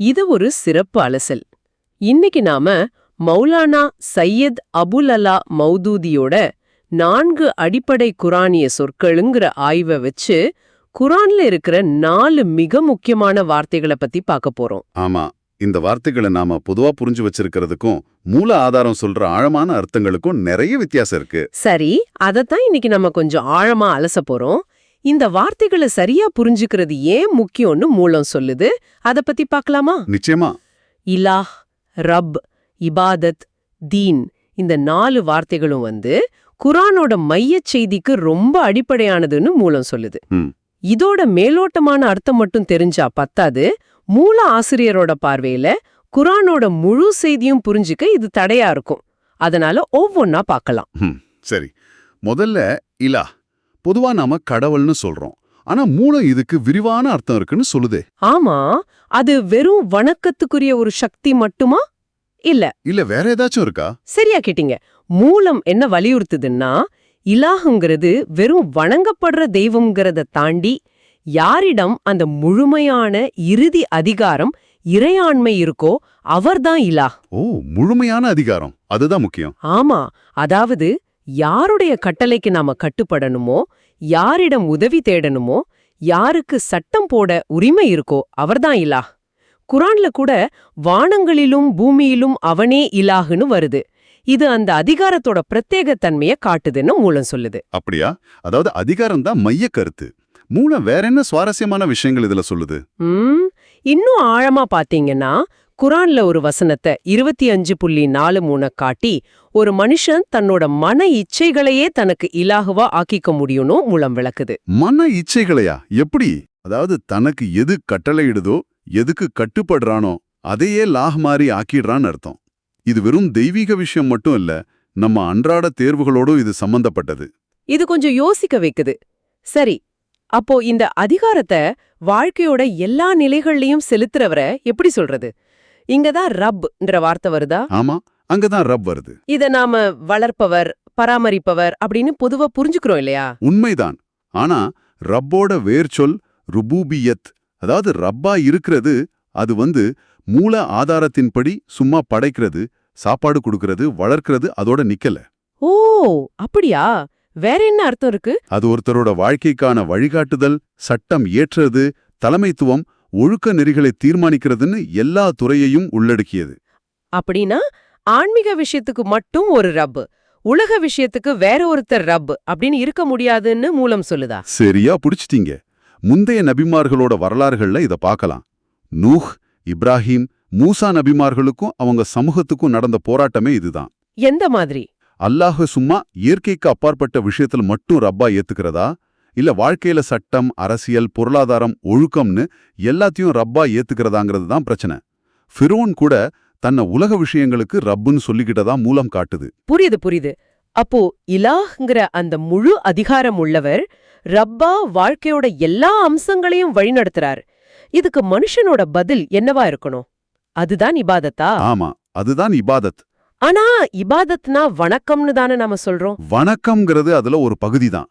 இது ஒரு சிறப்பு அலசல். இன்னைக்கு நாம மௌலானா சையத் அபுல் அலா மௌதூதியோட நான்கு அடிப்படை குரானிய சொற்களுங்கிற ஆய்வை வச்சு குரான்ல இருக்கிற நாலு மிக முக்கியமான வார்த்தைகளை பத்தி பார்க்க போறோம். ஆமா இந்த வார்த்தைகளை நாம பொதுவா புரிஞ்சு வச்சிருக்கிறதுக்கும் மூல ஆதாரம் சொல்ற ஆழமான அர்த்தங்களுக்கும் நிறைய வித்தியாசம் இருக்கு. சரி அதத்தான் இன்னைக்கு நம்ம கொஞ்சம் ஆழமா அலச போறோம். இந்த வார்த்தைகளை சரியா புரிஞ்சுக்கிறது ஏன் முக்கியம்னு மூலம் சொல்லுது? அத பத்தி பார்க்கலாமா? நிச்சயமா. இலாஹ் ரப் இபாதத் தீன் இந்த நாலு வார்த்தைகளும் வந்து குரானோட மையச் செய்திக்கு ரொம்ப அடிப்படையானதுன்னு மூலம் சொல்லுது. இதோட மேலோட்டமான அர்த்தம் மட்டும் தெரிஞ்சா பத்தாது. மூல ஆசிரியரோட பார்வையில குரானோட முழு செய்தியும் புரிஞ்சுக்க இது தடையா இருக்கும். அதனால ஒவ்வொன்னா பார்க்கலாம். சரி. முதல்ல இலா பொதுவா நாம கடவுள்னு சொல்றோம். ஆனா மூலம் இதுக்கு விரிவான அர்த்தம் இருக்குன்னு சொல்லுதே. ஆமா அது வெறும் வணக்கத்துக்குரிய ஒரு சக்தி மட்டுமா? இல்ல. இல்ல வேற ஏதாச்சும் இருக்கா? சரியா கேட்டீங்க. மூலம் என்ன வலியுறுத்துதுன்னா இலாஹுங்கிறது வெறும் வணங்கப்படுற தெய்வம்ங்கிறத தாண்டி யாரிடம் அந்த முழுமையான இறுதி அதிகாரம் இறையாண்மை இருக்கோ அவர்தான் இலாஹ். ஓ முழுமையான அதிகாரம். அதுதான் முக்கியம். ஆமா அதாவது யாருடைய கட்டளைக்கு நாம கட்டுப்படணுமோ யாரிடம் உதவி தேடணுமோ யாருக்கு சட்டம் போட உரிமை இருக்கோ அவர்தான் இலாஹ். குரான்ல கூட வானங்களிலும் பூமியிலும் அவனே இலாஹுன்னு வருது. இது அந்த அதிகாரத்தோட பிரத்யேக தன்மைய காட்டுதுன்னு மூலம் சொல்லுது. அப்படியா? அதாவது அதிகாரம் தான் மைய கருத்து. மூலம் வேற என்ன சுவாரஸ்யமான விஷயங்கள் இதுல சொல்லுது? இன்னும் ஆழமா பாத்தீங்கன்னா குரான்ல ஒரு வசனத்தை இருபத்தி அஞ்சு புள்ளி நாலு மூண காட்டி ஒரு மனுஷன் தன்னோட மன இச்சைகளையே தனக்கு இலாகுவா ஆக்கிக்க முடியும்னு மூலம் விளக்குது. மன இச்சைகளையா? எப்படி? அதாவது தனக்கு எது கட்டளையிடுதோ எதுக்கு கட்டுப்படுறானோ அதையே லாஹ் மாறி ஆக்கிடுறான்னு அர்த்தம். இது வெறும் தெய்வீக விஷயம் மட்டும் இல்ல நம்ம அன்றாட தேர்வுகளோடும் இது சம்பந்தப்பட்டது. இது கொஞ்சம் யோசிக்க வைக்குது. சரி அப்போ இந்த அதிகாரத்தை வாழ்க்கையோட எல்லா நிலைகள்லயும் செலுத்துறவரை எப்படி சொல்றது? இங்கதான் ரப்ன்ற வார்த்தை வருதா? ஆமா அங்கதான் ரப் வருது. இத நாம வளர்ப்பவர் பராமரிப்பவர் அப்படின்னு பொதுவா புரிஞ்சுக்கிறோம் இல்லையா? உண்மைதான். ஆனா ரப்போட வேர்ச்சொல் ருபூபியத் அதாவது ரப்பா இருக்கிறது அது வந்து மூல ஆதாரத்தின்படி சும்மா படைக்கிறது சாப்பாடு கொடுக்கறது வளர்க்கறது அதோட நிக்கல. ஓ அப்படியா? வேற என்ன அர்த்தம் இருக்கு? அது ஒருத்தரோட வாழ்க்கைக்கான வழிகாட்டுதல் சட்டம் ஏற்றது தலைமைத்துவம் ஒழுக்க நெறிகளை தீர்மானிக்கிறதுன்னு எல்லா துறையையும் உள்ளடக்கியது. அப்படின்னா ஆன்மீக விஷயத்துக்கு மட்டும் ஒரு ரப் உலக விஷயத்துக்கு வேற ஒருத்தர் ரப் அப்படின்னு இருக்க முடியாதுன்னு மூலம் சொல்லுதா? சரியா புடிச்சிட்டீங்க. முந்தைய நபிமார்களோட வரலாறுகள்ல இத பார்க்கலாம் நூஹ் இப்ராஹிம் மூசா நபிமார்களுக்கும் அவங்க சமூகத்துக்கும் நடந்த போராட்டமே இதுதான். எந்த மாதிரி? அல்லாஹ் சும்மா இயற்கைக்கு அப்பாற்பட்ட விஷயத்துல மட்டும் ரப்பா ஏத்துக்கிறதா? இல்ல வாழ்க்கையில சட்டம் அரசியல் பொருளாதாரம் ஒழுக்கம்னு எல்லாத்தையும் ரப்பா ஏத்துக்கிறதாங்கிறது தான் பிரச்சனை. ஃபிரோன் கூட தன்னை உலக விஷயங்களுக்கு ரப்புன்னு சொல்லிக்கிட்டதா மூலம் காட்டுது. புரியுது புரியுது. அப்போ இலாஹ்ங்கிற அந்த முழு அதிகாரம் உள்ளவர் ரப்பா வாழ்க்கையோட எல்லா அம்சங்களையும் வழிநடத்துறார். இதுக்கு மனுஷனோட பதில் என்னவா இருக்கணும்? அதுதான் இபாதத்தா? ஆமா அதுதான் இபாதத். ஆனா இபாதத்னா வணக்கம்னு தானே நாம சொல்றோம். வணக்கம்ங்கிறது அதுல ஒரு பகுதி தான்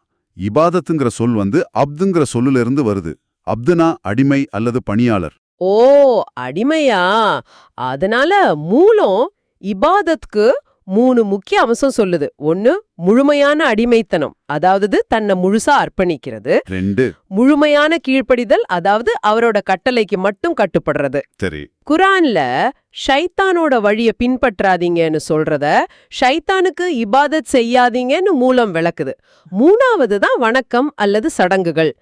இபாதத்துங்கிற சொல் வந்து அப்துங்கிற சொல்லுல இருந்து வருது. அப்துனா அடிமை அல்லது பணியாளர். ஓ அடிமையா? அதனால மூலம் இபாதத்துக்கு மூணு முக்கிய அம்சம் சொல்லுது. ஒன்னு முழுமையான அடிமைத்தனம் அதாவது தன்னை முழுசா அர்ப்பணிக்கிறது. ரெண்டு. முழுமையான கீழ்ப்படிதல் அதாவது அவரோட கட்டளைக்கு மட்டும் கட்டுப்படுறது. சரி. குரான்ல ஷைத்தானோட வழிய பின்பற்றாதீங்கன்னு சொல்றத ஷைத்தானுக்கு இபாதத் செய்யாதீங்கன்னு மூலம் விளக்குது. மூணாவது தான் வணக்கம் அல்லது சடங்குகள்.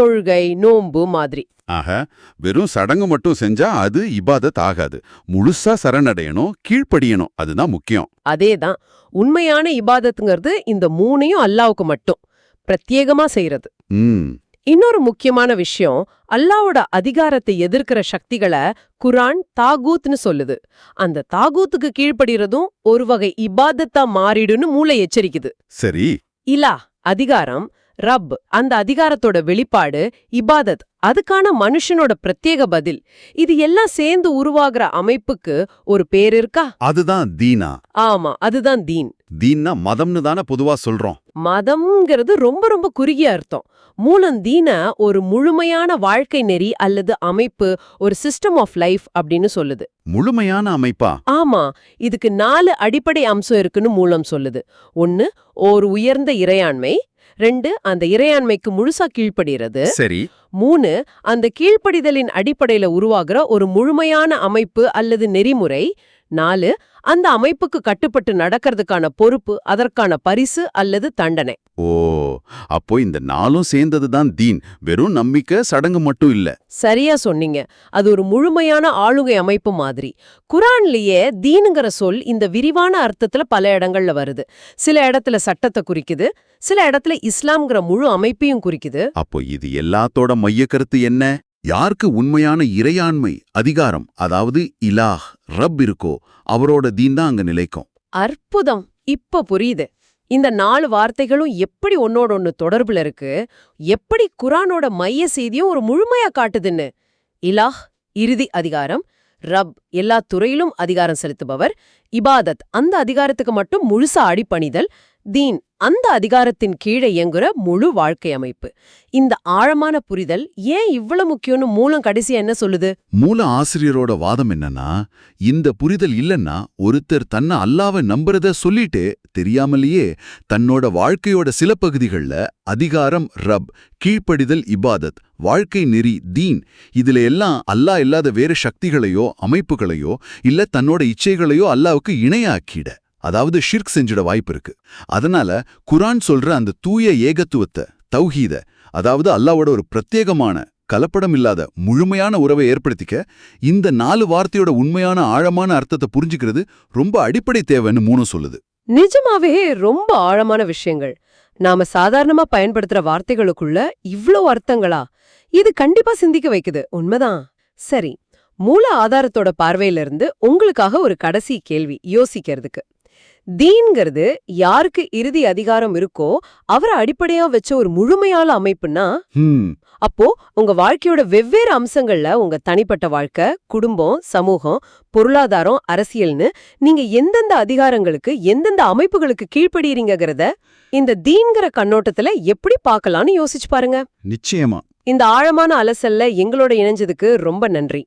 தொழுகை நோன்பு மாதிரி. ஆக வெறும் சடங்கு மட்டும் செஞ்சா அது இபாதத் ஆகாது. முழுசா சரணடையணும் கீழ்ப்படியணும் அதுதான் முக்கியம். அதேதான். உண்மையான இபாதத்துங்கிறது இந்த மூணையும் அல்லாவுக்கு மட்டும். பிரத்யேகமா செய்யறது இன்னொரு முக்கியமான விஷயம் அல்லாவோட அதிகாரத்தை எதிர்க்கிற சக்திகளை குரான் தாகூத்னு சொல்லுது. அந்த தாகூத்துக்கு கீழ்ப்படிறதும் ஒரு வகை இபாதத்தா மாறிடுன்னு மூளை எச்சரிக்குது. சரி. இலா அதிகாரம் ரப் அந்த அதிகாரத்தோட வெளிப்பாடு இபாதத் அதுக்கான மனுஷனோட பிரத்யேக பதில். இது எல்லாம் சேர்ந்து உருவாகிற அமைப்புக்கு ஒரு பேர் இருக்கா? அதுதான் தீனா. ஆமா அதுதான் தீன். தீன்னா மதம்னு தானே பொதுவா சொல்றோம். மதம்ங்கிறது ரொம்ப ரொம்ப குறுகிய அர்த்தம். மூலம் தீன ஒரு முழுமையான வாழ்க்கை நெறி அல்லது அமைப்பு ஒரு சிஸ்டம் ஆஃப் லைஃப் அப்படின்னு சொல்லுது. முழுமையான அமைப்பா? ஆமா இதுக்கு நாலு அடிப்படை அம்சம் இருக்குன்னு மூலம் சொல்லுது. ஒன்னு ஒரு உயர்ந்த இறையாண்மை ரெண்டு அந்த இறையாண்மைக்கு முழுசா கீழ்ப்படுகிறது சரி. மூணு அந்த கீழ்ப்படிதலின் அடிப்படையில உருவாகிற ஒரு முழுமையான அமைப்பு அல்லது நெறிமுறை. நாலு அந்த அமைப்புக்கு கட்டுப்பட்டு நடக்கிறதுக்கான பொறுப்பு அதற்கான பரிசு அல்லது தண்டனை. ஓ அப்போ இந்த நாளும் சேர்ந்தது தான் தீன். வெறும் நம்பிக்கை சடங்கு மட்டும் இல்ல. சரியா சொன்னீங்க. அது ஒரு முழுமையான ஆளுகை அமைப்பு மாதிரி. குரான்லயே தீனுங்கிற சொல் இந்த விரிவான அர்த்தத்துல பல இடங்கள்ல வருது. சில இடத்துல சட்டத்தை குறிக்குது சில இடத்துல இஸ்லாம்ங்கிற முழு அமைப்பையும் குறிக்குது. அப்போ இது எல்லாத்தோட மைய கருத்து என்ன? யாருக்கு உண்மையான இறையாண்மை அதிகாரம் அதாவது இலாஹ் ரப் இருக்கோ அவரோட தீன் தான் அங்க நிலைக்கும். அற்புதம். இப்ப புரியுது. இந்த நாலு வார்த்தைகளும் எப்படி ஒன்னோட ஒன்னு தொடர்புல இருக்கு? எப்படி குரானோட மைய செய்தியும் ஒரு முழுமையா காட்டுதுன்னு? இலாஹ் இறுதி அதிகாரம் ரப் எல்லா துறையிலும் அதிகாரம் செலுத்துபவர் இபாதத் அந்த அதிகாரத்துக்கு மட்டும் முழுசா அடிப்பணிதல் தீன் அந்த அதிகாரத்தின் கீழே இயங்குற முழு வாழ்க்கை அமைப்பு. இந்த ஆழமான புரிதல் ஏன் இவ்வளவு முக்கியம்னு மூலம் கடைசியா என்ன சொல்லுது? மூல ஆசிரியரோட வாதம் என்னன்னா இந்த புரிதல் இல்லன்னா ஒருத்தர் தன்னை அல்லாவை நம்புறத சொல்லிட்டு தெரியாமலேயே தன்னோட வாழ்க்கையோட சில பகுதிகள்ல அதிகாரம் ரப் கீழ்ப்படிதல் இபாதத் வாழ்க்கை நெறி தீன் இதுல எல்லாம் அல்லாஹ் இல்லாத வேறு சக்திகளையோ அமைப்புகளையோ இல்ல தன்னோட இச்சைகளையோ அல்லாவுக்கு இணையாக்கிட. அதாவது ஷிர்க் செஞ்சிட வாய்ப்பு இருக்கு அதனால குரான் சொல்ற அந்த தூய ஏகத்துவத்தை தௌஹீத அதாவது அல்லாவோட ஒரு பிரத்யேகமான கலப்படம் இல்லாத முழுமையான உறவை ஏற்படுத்திக்க இந்த நாலு வார்த்தையோட உண்மையான ஆழமான அர்த்தத்தை புரிஞ்சுக்கிறது ரொம்ப அடிப்படை தேவைன்னு மூணு சொல்லுது. நிஜமாவே ரொம்ப ஆழமான விஷயங்கள். நாம சாதாரணமா பயன்படுத்துற வார்த்தைகளுக்குள்ள இவ்ளோ அர்த்தங்களா? இது கண்டிப்பா சிந்திக்க வைக்குது. உண்மைதான். சரி மூல ஆதாரத்தோட பார்வையில இருந்து உங்களுக்காக ஒரு கடைசி கேள்வி யோசிக்கிறதுக்கு. தீன்கிறது யாருக்கு இறுதி அதிகாரம் இருக்கோ அவரை அடிப்படையா வச்ச ஒரு முழுமையான அமைப்புன்னா அப்போ உங்க வாழ்க்கையோட வெவ்வேறு அம்சங்கள்ல உங்க தனிப்பட்ட வாழ்க்கை குடும்பம் சமூகம் பொருளாதாரம் அரசியல்னு நீங்க எந்தெந்த அதிகாரங்களுக்கு எந்தெந்த அமைப்புகளுக்கு கீழ்ப்படியறீங்கங்கறத இந்த தீன்கிற கண்ணோட்டத்துல எப்படி பார்க்கலாம்னு யோசிச்சு பாருங்க. நிச்சயமா. இந்த ஆழமான அலசல்ல எங்களோட இணைஞ்சதுக்கு ரொம்ப நன்றி.